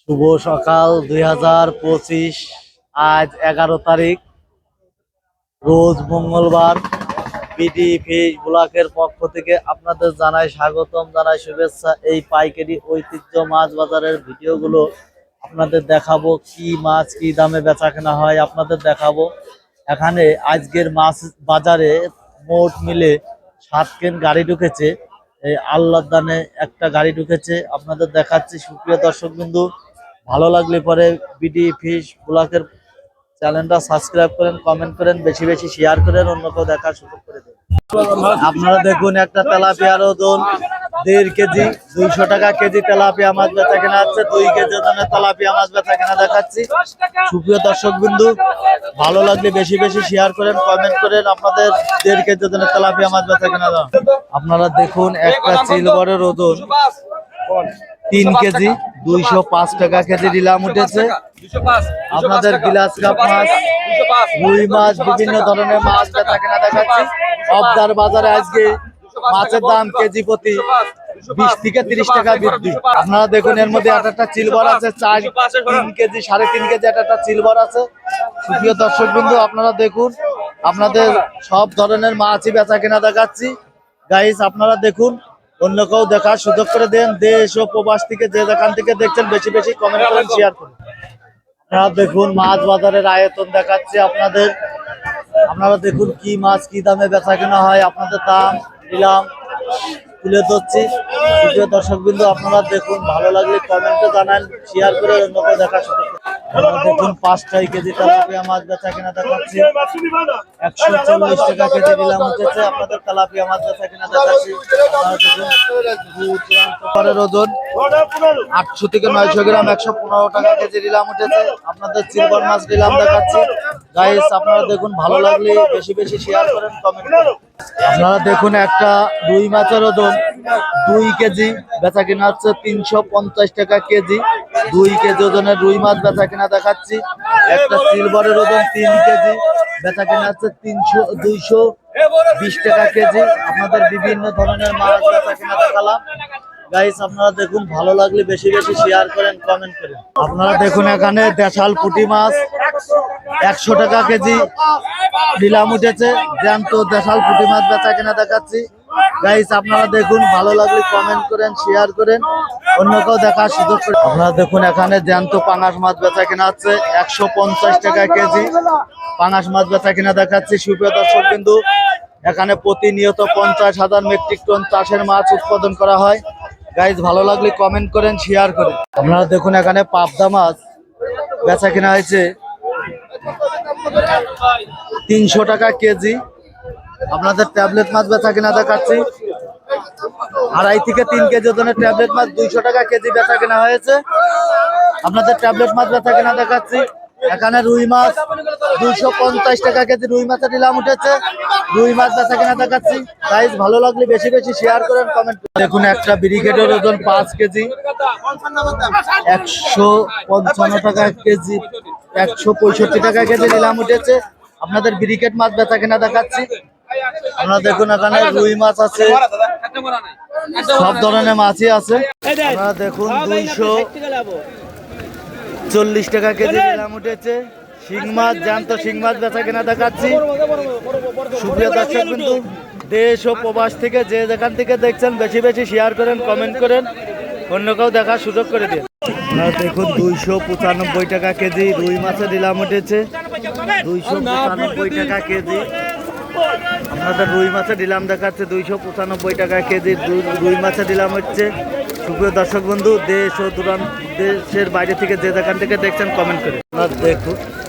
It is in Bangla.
শুভ সকাল দুই হাজার পঁচিশ, আজ এগারো তারিখ। রোজ মঙ্গলবার বিডি ফিশ ব্লকের পক্ষ থেকে আপনাদের জানাই স্বাগতম, জানাই শুভেচ্ছা। এই পাইকারি ঐতিহ্য মাছ বাজারের ভিডিওগুলো আপনাদের দেখাবো, কি মাছ কি দামে বেচা কেনা হয় আপনাদের দেখাবো। এখানে আজকের মাছ বাজারে মোট মিলে সাত কেন গাড়ি ঢুকেছে। এই আল্লাহ দানে একটা গাড়ি ঢুকেছে। আপনাদের দেখাচ্ছি, সুপ্রিয় দর্শক বিন্দু ভালো লাগলে পরে বিডি ফিশ ব্লকের চ্যানেলটা সাবস্ক্রাইব করেন কমেন্ট করেন, বেশি বেশি শেয়ার করেন, অন্য কেউ দেখার সুযোগ করে দেন আপনারা দেখুন, একটা তেলাপিয়ার ওজন, দেড় কেজি, দুইশো টাকা কেজি তেলাপিয়া মাছ বেচা কেনা আছে দুই কেজি ওজনের তেলাপিয়া মাছ বেচা কেনা দেখাচ্ছি। সুপ্রিয় দর্শক বিন্দু ভালো লাগলে বেশি বেশি শেয়ার করেন কমেন্ট করেন আপনাদের দেড় কেজি ওজনের তেলাপিয়া মাছ কেনা দাম আপনারা দেখুন, একটা সিলভারের ওজন তিন কেজি, দুইশো পাঁচ টাকা কেজি নিলাম উঠেছে। আপনাদের গিলাস কাপ মাছ, রুই মাছ, বিভিন্ন ধরনের মাছ বেচা কেনা দেখাচ্ছি। অবদার বাজারে আজকে মাছের দাম কেজি প্রতি বিশ থেকে তিরিশ টাকা বৃদ্ধি। আপনারা দেখুন এর মধ্যে একটা সিলভার আছে চার তিন কেজি সাড়ে তিন কেজি একটা সিলভার আছে। সুপ্রিয় দর্শক বিন্দু আপনারা দেখুন আপনাদের সব ধরনের মাছই বেচা কেনা দেখাচ্ছি। গাইস আপনারা দেখুন অন্য কেউ দেখার সুযোগ করে দেন দেশ ও প্রবাস থেকে যে যেখান থেকে দেখছেন বেশি বেশি কমেন্ট করেন শেয়ার করুন। আপনারা দেখুন মাছ বাজারের আয়তন দেখাচ্ছি আপনাদের। আপনারা দেখুন কি মাছ কি দামে বেচা কেনা হয় আপনাদের দাম দিলাম তুলে ধরছি। প্রিয় দর্শক বিন্দু আপনারা দেখুন, ভালো লাগলে কমেন্টে জানান শেয়ার করে অন্য কেউ দেখুন পাঁচটাই কেজি তেলাপিয়া মাছ বেচা কেনা দেখাচ্ছি একশো চল্লিশ টাকা কেজি নিলাম হচ্ছে আপনাদের তেলাপিয়া মাছ বেচা কেনা দেখাচ্ছি পরের ওজন। আটশো থেকে নয়শো গ্রাম একশো পনেরো টাকা কেজি নিলাম উঠেছে। আপনাদের সিলভার মাছ নিলাম দেখাচ্ছি। গাইস আপনারা দেখুন ভালো লাগলে বেশি বেশি শেয়ার করেন কমেন্ট করেন। আপনারা দেখুন একটা রুই মাছের ওজন দুই কেজি। বেচা কিনা হচ্ছে তিনশো পঞ্চাশ টাকা কেজি। দুই কেজি ওজনের রুই মাছ বেচা কিনা দেখাচ্ছি। একটা সিলভারের ওজন তিন কেজি, বেচা কিনা হচ্ছে তিনশো, দুইশো বিশ টাকা কেজি। আপনাদের বিভিন্ন ধরনের মাছ বেচা কিনা দেখালাম। গাইস আপনারা দেখুন, ভালো লাগলে বেশি বেশি শেয়ার করেন কমেন্ট করেন। আপনারা দেখুন এখানে দেশাল পুঁটি মাছ, একশো টাকা কেজি নিলাম উঠেছে। জ্যান্ত দেশাল পুঁটি মাছ বেচা কেনা দেখাচ্ছি। গাইস আপনারা দেখুন, ভালো লাগলে কমেন্ট করেন শেয়ার করেন। অন্য কেউ দেখার সুযোগ আপনারা দেখুন এখানে জ্যান্ত পাঙাশ মাছ বেচা কিনা আছে একশো পঞ্চাশ টাকা কেজি পাঙাশ মাছ বেচা কিনা দেখাচ্ছি। সুপ্রিয় দর্শক কিন্তু এখানে প্রতিনিয়ত পঞ্চাশ হাজার মেট্রিক টন চাষের মাছ উৎপাদন করা হয়। গাইজ ভালো লাগলে কমেন্ট করেন শেয়ার করেন। আপনারা দেখুন এখানে পাবদা মাছ বেচা কিনা হয়েছে। তিনশো টাকা কেজি। আপনাদের ট্যাবলেট মাছ বেচা কিনা দেখাচ্ছি। আড়াই থেকে তিন কেজি ওজনের ট্যাবলেট মাছ দুইশো টাকা কেজি বেচা কেনা হয়েছে। আপনাদের ট্যাবলেট মাছ বেচা কেনা দেখাচ্ছি। এখানে রুই মাছ দুইশো পঞ্চাশ টাকা কেজি রুই মাছের নিলাম উঠেছে। রুই মাছ বেচা কেনা দেখাচ্ছি। গাইজ ভালো লাগলে বেশি বেশি শেয়ার করেন কমেন্ট দেখুন, একটা ব্রিগেডের ওজন পাঁচ কেজি। একশো পঞ্চান্ন টাকা কেজি, একশো পঁয়ষট্টি টাকা কেজি নিলাম উঠেছে। আপনাদের ব্রিকেট মাছ বেচা কেনা দেখাচ্ছি। আপনারা দেখুন, এখানে রুই মাছ আছে। সব ধরনের মাছই আছে। আপনারা দেখুন দুইশো চল্লিশ টাকা কেজি নিলাম উঠেছে। শিং মাছ জ্যান্ত শিং মাছ বেচা কেনা দেখাচ্ছি। সুপ্রিয় দর্শক কিন্তু দেশ ও প্রবাস থেকে যে যেখান থেকে দেখছেন বেশি বেশি শেয়ার করেন কমেন্ট করেন। অন্য কেউ দেখার সুযোগ করে দিন। আপনারা দেখুন দুইশো পঁচানব্বই টাকা কেজি রুই মাছের নিলাম উঠেছে। দুইশো পঁচানব্বই টাকা কেজি। আপনাদের রুই মাছের ডিলাম দেখাচ্ছে দুইশো পঁচানব্বই টাকা কেজি রুই- মাছের ডিলাম হচ্ছে। সুপ্রিয় দর্শক বন্ধু, দেশ ও দূরান্ত দেশের বাইরে থেকে যে যেখান থেকে দেখছেন কমেন্ট করে। আপনার দেখুন।